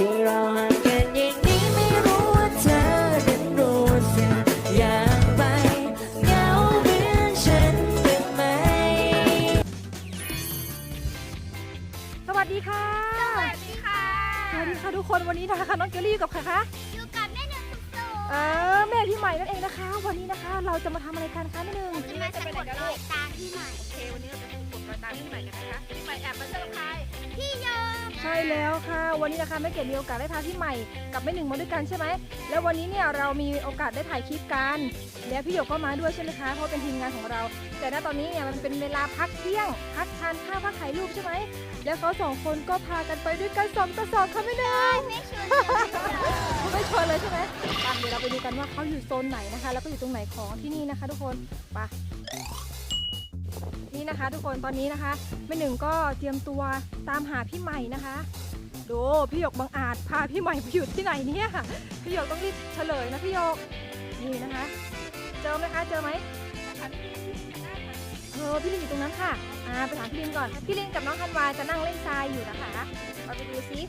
ที่เราห่างกันอย่างนี้ไม่รู้ว่าเธอนั้นรู้สึกอย่างไรเหงาเหมือนฉันเป็นไหม สวัสดีค่ะ สวัสดีค่ะ สวัสดีค่ะทุกคนวันนี้นะคะน้องเกลลี่อยู่กับใครคะ เออแม่พี่ใหม่นั่นเองนะคะ วันนี้นะคะ เราจะมาทำอะไรกันคะแม่หนึ่งจะมาสะกดรอยตามพี่ใหม่ โอเควันนี้เราจะกดรอยตามพี่ใหม่กันนะคะพี่ใหม่แอบมาเจอกับใครพี่โยมใช่แล้วค่ะ วันนี้นะคะแม่เกดมีโอกาสได้พาพี่ใหม่กับแม่หนึ่งมาด้วยกันใช่ไหมแล้ววันนี้เนี่ยเรามีโอกาสได้ถ่ายคลิปกัน แล้วพี่หยกก็มาด้วยใช่ไหมคะเพราะเป็นทีมงานของเรา แต่ณตอนนี้เนี่ยมันเป็นเวลาพักเที่ยง พักทานข้าวพักถ่ายรูปใช่ไหมแล้วเขาสองคนก็พากันไปด้วยกันสองต่อสองค่ะแม่หนึ่งไม่ชวนเดียวไม่ชวนไม่ชวนเลยใช่ไหมไป เดี๋ยวเราไปดูกันว่าเขาอยู่โซนไหนนะคะ แล้วก็อยู่ตรงไหนของที่นี่นะคะ ทุกคนไปนี่นะคะ ทุกคนตอนนี้นะคะแม่หนึ่งก็เตรียมตัวตามหาพี่ใหม่นะคะดูพี่หยกบังอาจพาพี่ใหม่ไปอยู่ที่ไหนเนี่ยพี่หยกต้องรีบเฉลยนะพี่หยกนี่นะคะ เจอไหมคะเจอไหมเออพี่ลินอยู่ตรงนั้นค่ะอ่าไปถามพี่ลินก่อนพี่ลินกับน้องธันวาจะนั่งเล่นทรายอยู่นะคะเราไปดูซิ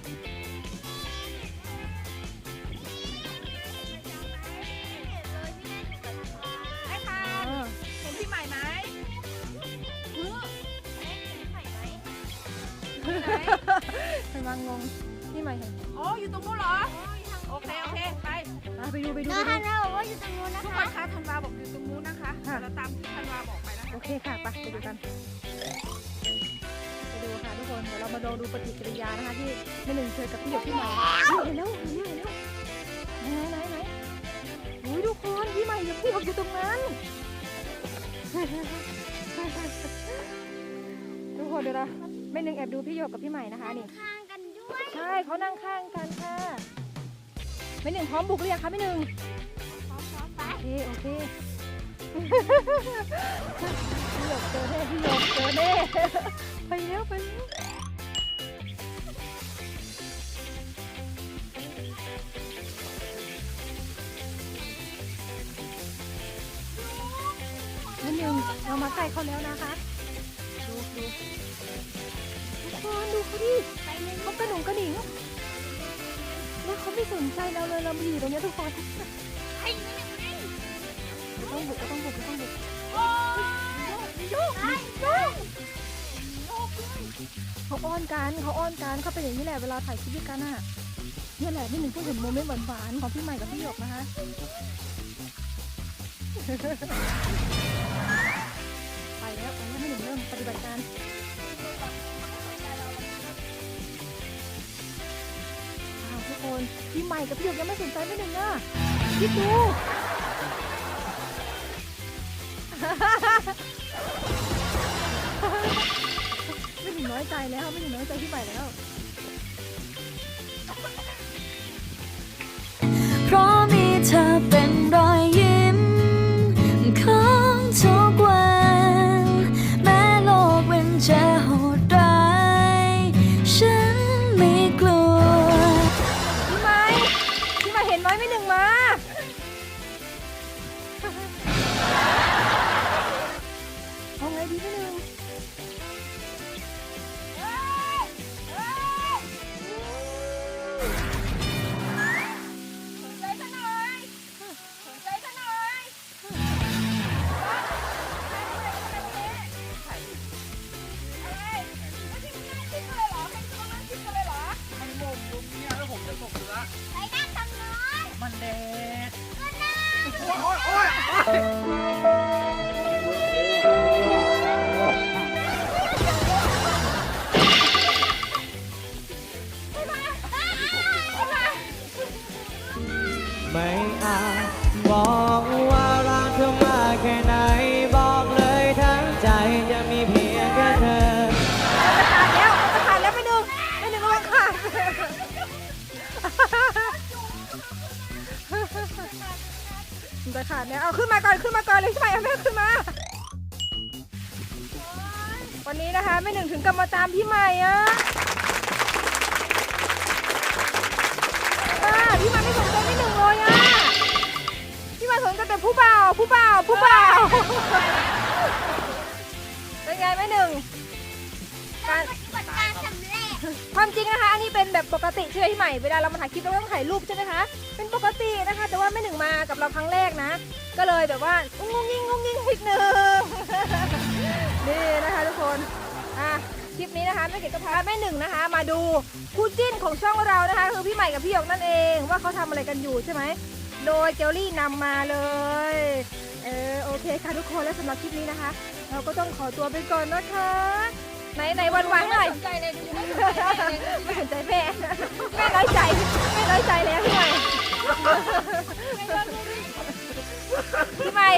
นวางงพี่ใหม่เห็นอ๋ออยู่ตรงนู้นเหรอ โอเค โอเค ไป อะไปดูไปดูน้องไปฮัดูนนาบอกว่าอยู่ตรงนู้นนะทุกคคะ นคะธันวาบอกอยู่ตรงนู้นนะคะค่ะเราตามที่ธันวาบอกไปนะคะ โอเคค่ะไปไปดูกัน ไปดูค่ะทุกคนเดี๋ยวเรามาลองดูปฏิกิริยานะคะที่แม่หนึ่งเจอกับพี่หยกพี่ใหม่เห็นแล้วเห็นแล้วเห็นแล้วไหนไหนไหนอุ้ยทุกคนพี่ใหม่กับพี่หยกอยู่ตรงนั้น ทุกคนเดี๋ยวเราแม่หนึ่งแอบดูพี่หยกกับพี่ใหม่นะคะนี่ข้างกันด้วยใช่ เขานั่งข้างกันค่ะแม่หนึ่งพร้อมบุกหรือยังคะแม่หนึ่งพร้อมๆไปโอเคโอเคพี่หยกเจอแน่พี่หยกเจอแน่ไปเร็วไปเร็วนิดนึงเรามาใกล้เขาแล้วนะคะดูดู ทุกคนดูเขาดิเขากระหนุงกระดิ่งแล้วเขาไม่สนใจเราเลยเรามาอยู่ตรงเนี้ยทุกคนไอ้นี่ไงต้องบุกก็ต้องบุกก็ต้องบุกโอ้ยลูกลูกเขาอ้อนกันเขาอ้อนกันเขาเป็นอย่างนี้แหละเวลาถ่ายคลิปด้วยกันอะเนี่ยแหละนี่หนึ่งเพิ่งเห็นโมเมนต์หวานๆของพี่ใหม่กับพี่หยกนะคะไปแล้วไปแล้วไม่หนึ่งเริ่มปฏิบัติการ นพี่ใหม่กับพี่หยกยังไม่สนใจไม่หนึ่งอะคิดดูไม่ถึงน้อยใจแล้วไม่ถึงน้อยใจพี่ใหม่แล้ว โอ๊ยโอ๊ยโอ๊ย ขาดแล้วเอาขึ้นมาก่อนขึ้นมาก่อนเลยพี่ใหม่เอาแม่ขึ้นมา วันนี้นะคะไม่หนึ่งถึงกับมาตามพี่ใหม่อะอ่าพี่ใหม่ไม่สนใจไม่หนึ่งเลยอะพี่ใหม่สนใจแต่ผู้บ่าวผู้บ่าวผู้บ่าวเป็นไงไม่หนึ่ง ความจริงนะคะอันนี้เป็นแบบปกติใช่ไหมพี่ใหม่เวลาเรามาถ่ายคลิปเราต้องถ่ายรูปใช่ไหมคะเป็นปกตินะคะ แต่ว่าแม่หนึ่งมากับเราครั้งแรกนะ ก็เลยแบบว่างงงิงงงงิงนิดนึงนี่นะคะทุกคนอะคลิปนี้นะคะแม่เกดก็พาแม่หนึ่งนะคะ มาดูคู่จิ้นของช่องเรานะคะ คือพี่ใหม่กับพี่หยกนั่นเองว่าเขาทำอะไรกันอยู่ใช่ไหมโดยเกลลี่นำมาเลยเออโอเคค่ะทุกคนและสำหรับคลิปนี้นะคะ เราก็ต้องขอตัวไปก่อนนะคะ ไหนไหนวันวานหน่อยสนใจเลยดูไม่สนใจเลยไม่สนใจแม่แม่น้อยใจแม่น้อยใจแล้วพี่ใหม่พี่ใหม่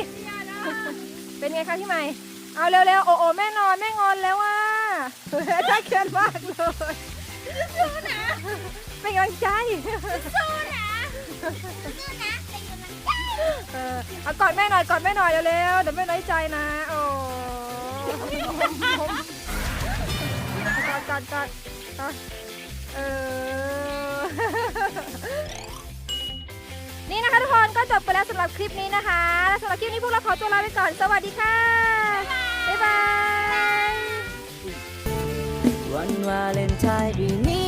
เป็นไงคะพี่ใหม่ เอาเร็วๆโอ้โอแม่นอนแม่งอนแล้วว่ะถ้าเกินมากเลยเป็นกำลังใจสู้นะสู้นะเป็นกำลังใจเออเอากอดแม่หน่อยกอดแม่หน่อยเร็วๆเดี๋ยวแม่น้อยใจนะโอ้ กอดกอดกอดเออ นี่นะคะทุกคนก็จบไปแล้วสำหรับคลิปนี้นะคะและสำหรับคลิปนี้พวกเราขอตัวลาไปก่อน สวัสดีค่ะ บ๊ายบาย วันวาเลนไทน์ปีนี้